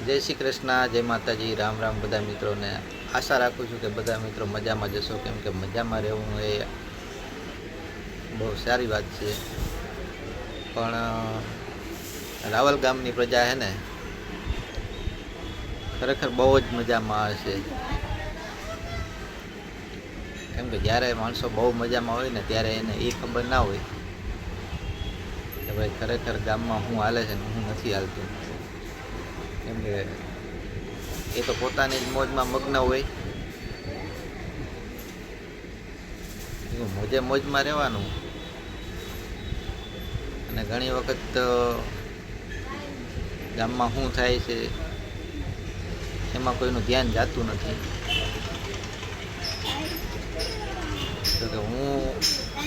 જય શ્રી કૃષ્ણ, જય માતાજી, રામ રામ બધા મિત્રોને. આશા રાખું છું કે બધા મિત્રો મજામાં જશો, કેમ કે મજામાં રહેવું એ બહુ સારી વાત છે. પણ રાવલ ગામની પ્રજા છે ને, ખરેખર બહુ જ મજામાં હશે કેમ કે જ્યારે માણસો બહુ મજામાં હોય ને, ત્યારે એને એ ખબર ના હોય કે ભાઈ ખરેખર ગામમાં હું હાલે છે ને, હું નથી હાલતું. કેમ કે એ તો પોતાની જ મોજમાં મગ્ન હોય. મોજે મોજમાં રહેવાનું. અને ઘણી વખત ગામમાં શું થાય છે, એમાં કોઈનું ધ્યાન જાતું નથી. તો કે હું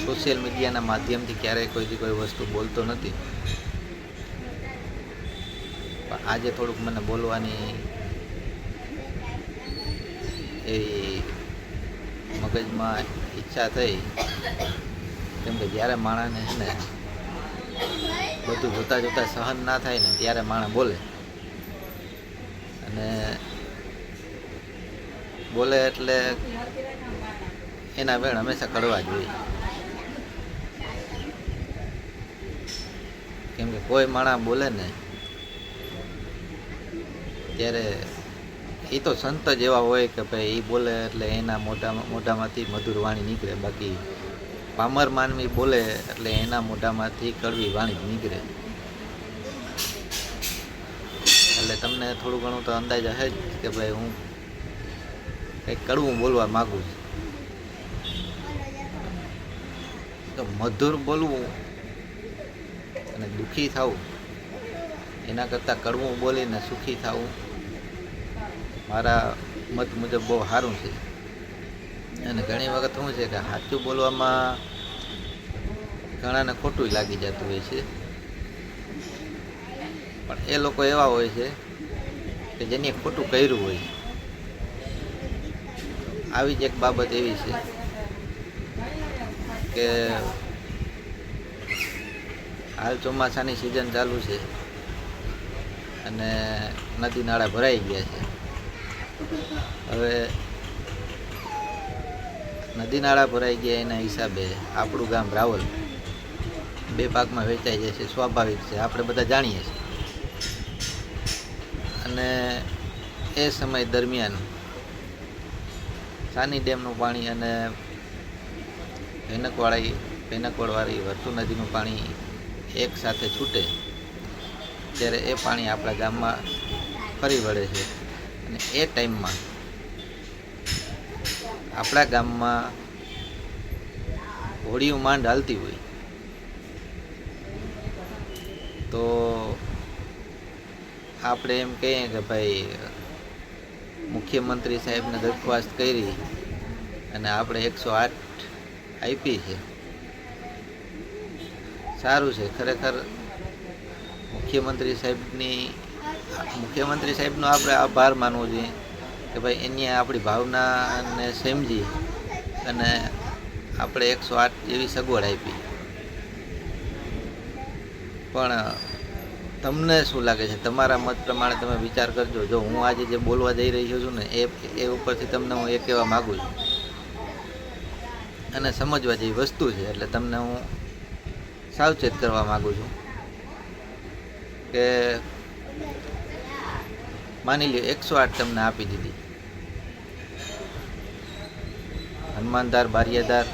સોશિયલ મીડિયાના માધ્યમથી ક્યારેય કોઈથી કોઈ વસ્તુ બોલતો નથી. આજે થોડુંક મને બોલવાની એવી મગજમાં ઈચ્છા થઈ. કેમ કે જ્યારે માણસને છે ને બધું જોતાં જોતાં સહન ના થાય ને ત્યારે માણસ બોલે. અને બોલે એટલે એના વેણ હંમેશા કરવા જોઈએ. કેમ કે કોઈ માણસ બોલે ને ત્યારે એ તો સંત જ એવા હોય કે ભાઈ એ બોલે એટલે એના મોઢામાં મોઢામાંથી મધુર વાણી નીકળે. બાકી પામર માનવી બોલે એટલે એના મોઢામાંથી કડવી વાણી નીકળે. એટલે તમને થોડું ઘણું તો અંદાજ હશે જ કે ભાઈ હું કંઈક કડવું બોલવા માગું છું. તો મધુર બોલવું અને દુઃખી થવું, એના કરતાં કડવું બોલીને સુખી થવું મારા મત મુજબ બહુ સારું છે. અને ઘણી વખત શું છે કે સાચું બોલવામાં ઘણાને ખોટું લાગી જતું હોય છે. પણ એ લોકો એવા હોય છે કે જેની ખોટું કર્યું હોય. આવી જ એક બાબત એવી છે કે હાલ ચોમાસાની સિઝન ચાલુ છે અને નદી નાળા ભરાઈ ગયા છે. હવે નદી નાળા ભરાઈ ગયા એના હિસાબે આપણું ગામ રાવલ. બે પાકમાં વેચાઈ જાય છે, સ્વાભાવિક છે, આપણે બધા જાણીએ છીએ. અને એ સમય દરમિયાન સાની ડેમનું પાણી અને ભેનકવાળી, ભેનકવાળવાળી વર્તુ નદીનું પાણી એક સાથે છૂટે, ત્યારે એ પાણી આપણા ગામમાં ફરી વળે છે. અને એ ટાઈમમાં આપણા ગામમાં હોળી માંડ હાલતી હોય, તો આપણે એમ કહીએ કે ભાઈ, મુખ્યમંત્રી સાહેબને દરખાસ્ત કરી અને આપણે એકસો આઠ આપી છે. સારું છે, ખરેખર મુખ્યમંત્રી સાહેબની મુખ્યમંત્રી સાહેબનો આપણે આભાર માનવો જોઈએ કે ભાઈ એની આપણી ભાવનાને સમજી અને આપણે એકસો આઠ જેવી સગવડ આપી. પણ તમને શું લાગે છે? તમારા મત પ્રમાણે તમે વિચાર કરજો. જો હું આજે જે બોલવા જઈ રહ્યો છું ને, એ એ ઉપરથી તમને હું એ કહેવા માગું છું. અને સમજવા જેવી વસ્તુ છે, એટલે તમને હું સાવચેત કરવા માગું છું કે માની લ્યો, એકસો આઠ તમને આપી દીધી. હનુમાનદાર બારિયાદાર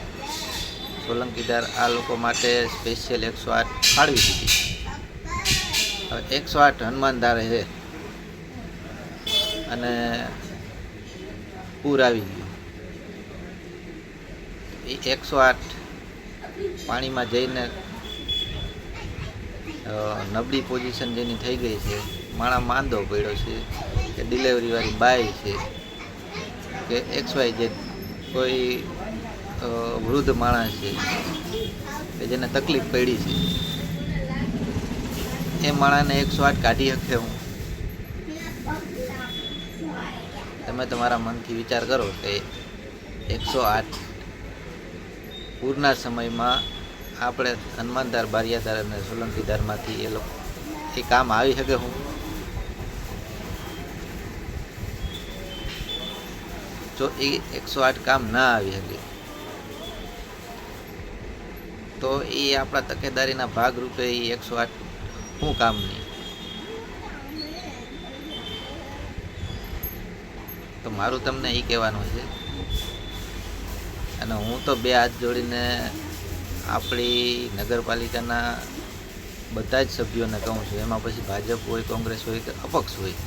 સોલંકીદાર આ લોકો માટે સ્પેશિયલ એકસો આઠ ફાળવી દીધી. એકસો આઠ હનુમાનદાર છે. અને પૂર આવી ગયું. એ એકસો આઠ પાણીમાં જઈને નબળી પોઝિશન જેની થઈ ગઈ છે. માણા માંદો પડ્યો છે, કે ડિલેવરીવાળી બાઈ છે, કે એક્સ વાય જે કોઈ વૃદ્ધ માણસ છે, કે જેને તકલીફ પડી છે. એ માણસને એકસો આઠ કાઢી શકે હું. તમે તમારા મનથી વિચાર કરો કે એકસો આઠ પૂરના સમયમાં આપણે હનુમાનદાર બારિયાદાર અને સોલંકીદારમાંથી એ લોકો એ કામ આવી શકે હું? જો એ એકસો આઠ કામ ના આવી શકે, તો એ આપણા તકેદારીના ભાગરૂપે એ એકસો આઠ શું કામની તો મારું તમને એ કહેવાનું છે, અને હું તો બે હાથ જોડીને આપણી નગરપાલિકાના બધા જ સભ્યોને કહું છું, એમાં પછી ભાજપ હોય, કોંગ્રેસ હોય કે અપક્ષ હોય,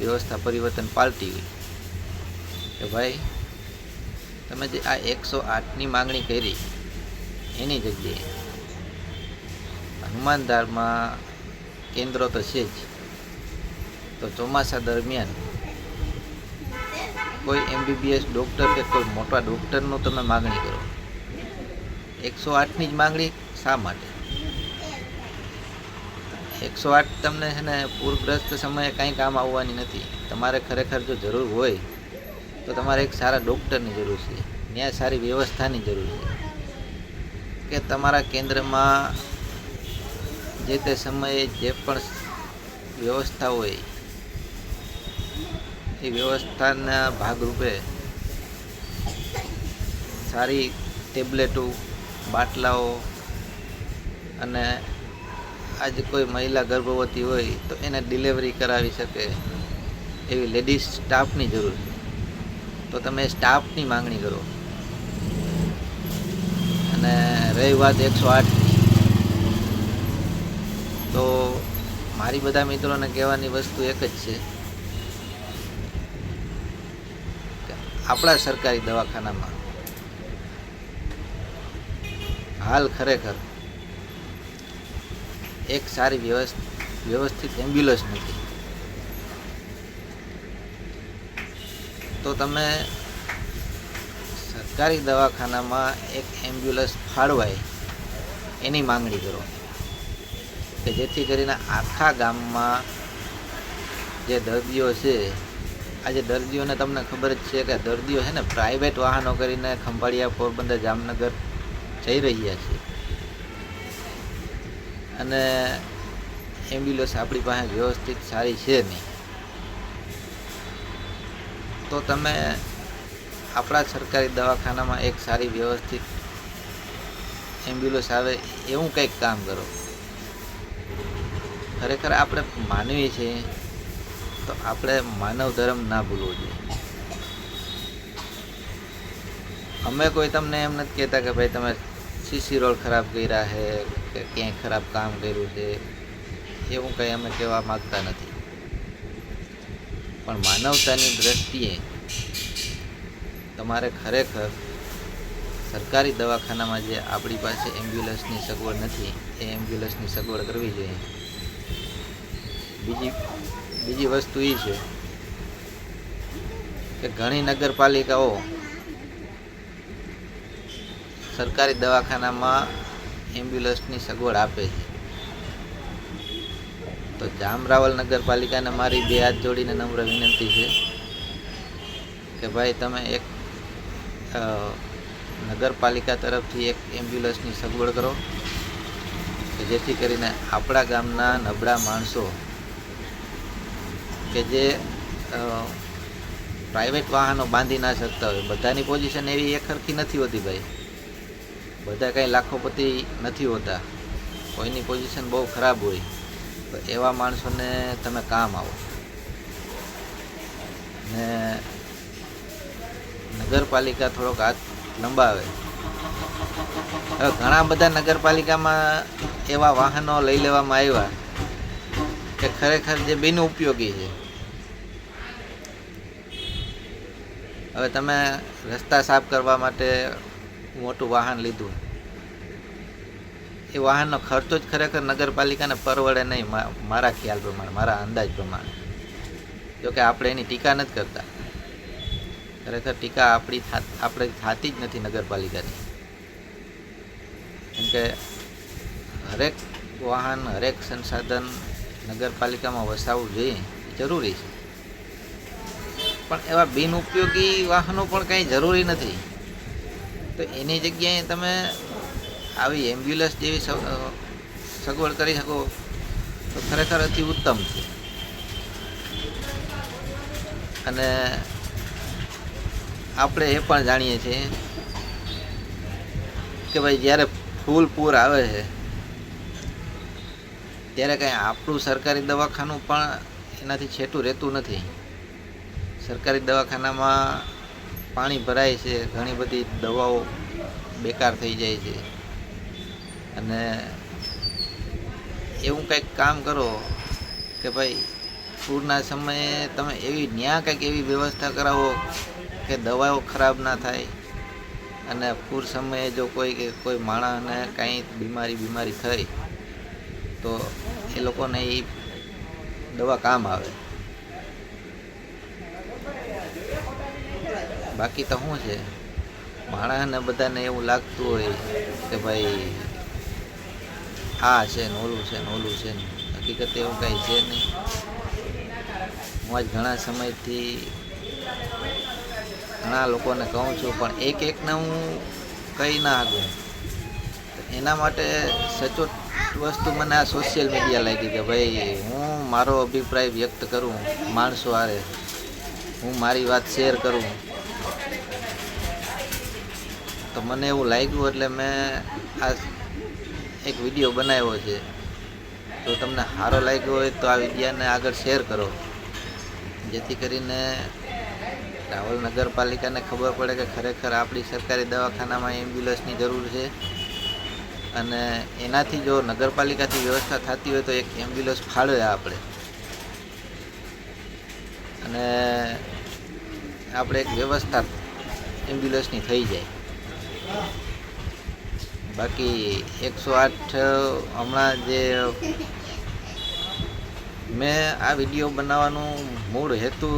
વ્યવસ્થા પરિવર્તન પાર્ટી હોય. કે ભાઈ, તમે જે આ એકસો આઠની માંગણી કરી, એની જગ્યાએ હનુમાનધારમાં કેન્દ્રો તો છે જ. તો ચોમાસા દરમિયાન કોઈ એમબીબીએસ ડૉક્ટર કે કોઈ મોટા ડૉક્ટરનું તમે માગણી કરો. એકસો આઠની જ માગણી શા માટે? એકસો આઠ તમને છે ને પૂરગ્રસ્ત સમયે કાંઈ કામ આવવાની નથી. તમારે ખરેખર જો જરૂર હોય તો તમારે એક સારા ડૉક્ટરની જરૂર છે. ત્યાં સારી વ્યવસ્થાની જરૂર છે. કે તમારા કેન્દ્રમાં જે તે સમયે જે પણ વ્યવસ્થા હોય, એ વ્યવસ્થાના ભાગરૂપે સારી ટેબ્લેટો, બાટલાઓ અને આજે કોઈ મહિલા ગર્ભવતી હોય તો એને ડિલિવરી કરાવી શકે એવી લેડીઝ સ્ટાફની જરૂર છે. તો તમે સ્ટાફની માંગણી કરો. અને રહી વાત એકસો આઠની તો મારી બધા મિત્રોને કહેવાની વસ્તુ એક જ છે આપણા સરકારી દવાખાનામાં હાલ ખરેખર એક સારી વ્યવસ્થિત એમ્બ્યુલન્સ નથી. તો તમે સરકારી દવાખાનામાં એક એમ્બ્યુલન્સ ફાળવાય, એની માંગણી કરો. કે જેથી કરીને આખા ગામમાં જે દર્દીઓ છે આજે દર્દીઓને તમને ખબર જ છે કે દર્દીઓ છે ને પ્રાઇવેટ વાહનો કરીને ખંભાળિયા, પોરબંદર, જામનગર જઈ રહ્યા છે. અને એમ્બ્યુલન્સ આપણી પાસે વ્યવસ્થિત સારી છે નહીં. તો તમે આપણા સરકારી દવાખાનામાં એક સારી વ્યવસ્થિત એમ્બ્યુલન્સ આવે એવું કંઈક કામ કરો. ખરેખર આપણે માનવી છે તો આપણે માનવ ધર્મ ના ભૂલવો જોઈએ. અમે કોઈ તમને એમ નથી કહેતા કે ભાઈ તમે સીસી રોડ ખરાબ કર્યા છે કે ક્યાંય ખરાબ કામ કર્યું છે, એવું કંઈ અમે કહેવા માગતા નથી. પણ માનવતાની દ્રષ્ટિએ તમારે ખરેખર સરકારી દવાખાનામાં જે આપણી પાસે એમ્બ્યુલન્સની સગવડ નથી, એ એમ્બ્યુલન્સની સગવડ કરવી જોઈએ. બીજી બીજી વસ્તુ એ છે કે ઘણી નગરપાલિકાઓ સરકારી દવાખાનામાં એમ્બ્યુલન્સની સગવડ આપે છે. તો જામરાવલ નગરપાલિકાને મારી બે હાથ જોડીને નમ્ર વિનંતી છે કે ભાઈ તમે એક નગરપાલિકા તરફથી એક એમ્બ્યુલન્સની સગવડ કરો કે જેથી કરીને આપણા ગામના નબળા માણસો કે જે પ્રાઇવેટ વાહનો બાંધી ના શકતા હોય. બધાની પોઝિશન એવી એક સરખી નથી હોતી ભાઈ. બધા કાંઈ લાખોપતિ નથી હોતા. કોઈની પોઝિશન બહુ ખરાબ હોય. તો એવા માણસોને તમે કામ આવો ને નગરપાલિકા થોડોક હાથ લંબાવે. હવે ઘણા બધા નગરપાલિકામાં એવા વાહનો લઈ લેવામાં આવ્યા કે ખરેખર જે બિન ઉપયોગી છે. હવે તમે રસ્તા સાફ કરવા માટે મોટું વાહન લીધું. એ વાહનનો ખર્ચો જ ખરેખર નગરપાલિકાને પરવડે નહીં મારા ખ્યાલ પ્રમાણે, મારા અંદાજ પ્રમાણે. જોકે આપણે એની ટીકા નથી કરતા. ખરેખર ટીકા આપણી આપણે થતી જ નથી નગરપાલિકાની. કેમ કે હરેક વાહન, હરેક સંસાધન નગરપાલિકામાં વસાવવું જોઈએ જરૂરી છે. પણ એવા બિનઉપયોગી વાહનો પણ કંઈ જરૂરી નથી. તો એની જગ્યાએ તમે આવી એમ્બ્યુલન્સ જેવી સગવડ કરી શકો, તો ખરેખર અતિ ઉત્તમ છે. અને આપણે એ પણ જાણીએ છીએ કે ભાઈ જ્યારે ફૂલ પૂર આવે છે, ત્યારે કાંઈ આપણું સરકારી દવાખાનું પણ એનાથી છેટું રહેતું નથી. સરકારી દવાખાનામાં પાણી ભરાય છે, ઘણી બધી દવાઓ બેકાર થઈ જાય છે. અને એવું કંઈક કામ કરો કે ભાઈ, પૂરના સમયે તમે એવી ન્યા કંઈક એવી વ્યવસ્થા કરાવો કે દવાઓ ખરાબ ના થાય અને પૂર સમયે જો કોઈ કે કોઈ માણસને કાંઈ બીમારી બીમારી થઈ, તો એ લોકોને એ દવા કામ આવે. બાકી તો શું છે? માણસને બધાને એવું લાગતું હોય કે ભાઈ આ છે ને, ઓલું છે ને, ઓલું છે ને. હકીકત એવું કાંઈ છે નહીં. હું આજ ઘણા સમયથી ઘણા લોકોને કહું છું, પણ એક એકને હું કહી ના આગું એના માટે સચોટ વસ્તુ મને આ સોશિયલ મીડિયા લાગી કે ભાઈ, હું મારો અભિપ્રાય વ્યક્ત કરું, માણસો આરે હું મારી વાત શેર કરું. તો મને એવું લાગ્યું એટલે મેં આ એક વીડિયો બનાવ્યો છે. તો તમને સારો લાગ્યો હોય તો આ વિડીયાને આગળ શેર કરો. જેથી કરીને રાવલ નગરપાલિકાને ખબર પડે કે ખરેખર આપણી સરકારી દવાખાનામાં એમ્બ્યુલન્સની જરૂર છે. અને એનાથી જો નગરપાલિકાથી વ્યવસ્થા થતી હોય તો એક એમ્બ્યુલન્સ ફાળવે આપણે. અને આપણે એક વ્યવસ્થા એમ્બ્યુલન્સની થઈ જાય. બાકી એકસો આઠ હમણાં જે મેં આ વીડિયો બનાવવાનું મૂળ હેતુ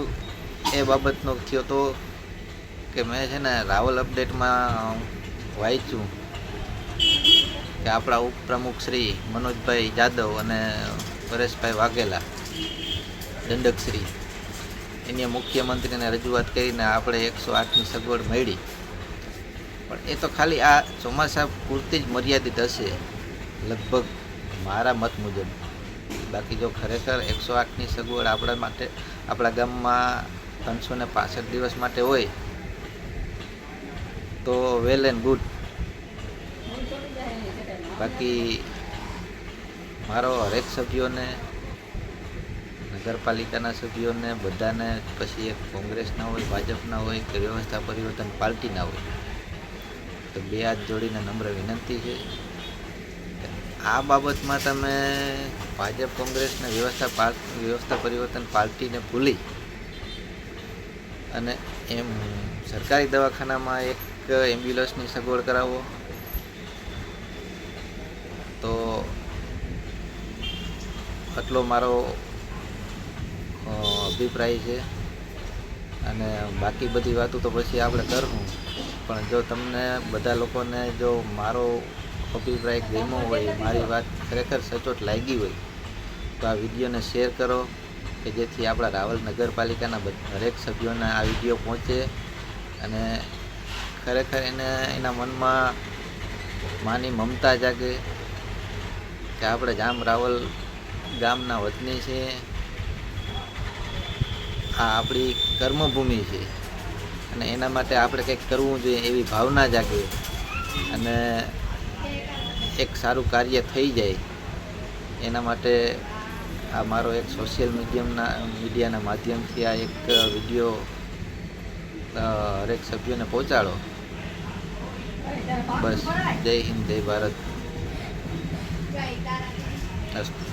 એ બાબતનો થયો તો કે મેં છે ને રાવલ અપડેટમાં વાંચ્યું કે આપણા ઉપપ્રમુખ શ્રી મનોજભાઈ જાદવ અને પરેશભાઈ વાઘેલા, દંડકશ્રી, એની મુખ્યમંત્રીને રજૂઆત કરીને આપણે એકસો આઠની સગવડ મળી. પણ એ તો ખાલી આ ચોમાસા પૂરતી જ મર્યાદિત હશે. લગભગ મારા મત મુજબ. બાકી જો ખરેખર એકસો આઠની સગવડ આપણા માટે, આપણા ગામમાં ત્રણસો ને પાસઠ દિવસ માટે હોય, તો વેલ એન્ડ ગુડ બાકી મારો હરેક સભ્યોને, નગરપાલિકાના સભ્યોને, બધાને, પછી એક કોંગ્રેસના હોય, ભાજપના હોય, કે વ્યવસ્થા પરિવર્તન પાર્ટીના હોય તો બે હાથ જોડીને નમ્ર વિનંતી છે. આ બાબતમાં તમે ભાજપ કોંગ્રેસને વ્યવસ્થા વ્યવસ્થા પરિવર્તન પાર્ટીને ભૂલી અને એમ સરકારી દવાખાનામાં એક એમ્બ્યુલન્સની સગવડ કરાવો, તો આટલો મારો અભિપ્રાય છે. અને બાકી બધી વાતો તો પછી આપણે કરશું. પણ જો તમને બધા લોકોને જો મારો અભિપ્રાય ગમ્યો હોય, મારી વાત ખરેખર સચોટ લાગી હોય, તો આ વિડીયોને શેર કરો કે જેથી આપણા રાવલ નગરપાલિકાના દરેક સભ્યોને આ વીડિયો પહોંચે અને ખરેખર એને, એના મનમાં માની મમતા જાગે કે આપણે જામ રાવલ ગામના વતની છે આ આપણી કર્મભૂમિ છે. અને એના માટે આપણે કંઈક કરવું જોઈએ એવી ભાવના જાગે અને એક સારું કાર્ય થઈ જાય, એના માટે આ મારો એક સોશિયલ મીડિયમના મીડિયાના માધ્યમથી આ એક વીડિયો હરેક સભ્યોને પહોંચાડો. બસ, જય હિન્દ, જય ભારત. અસ્તુ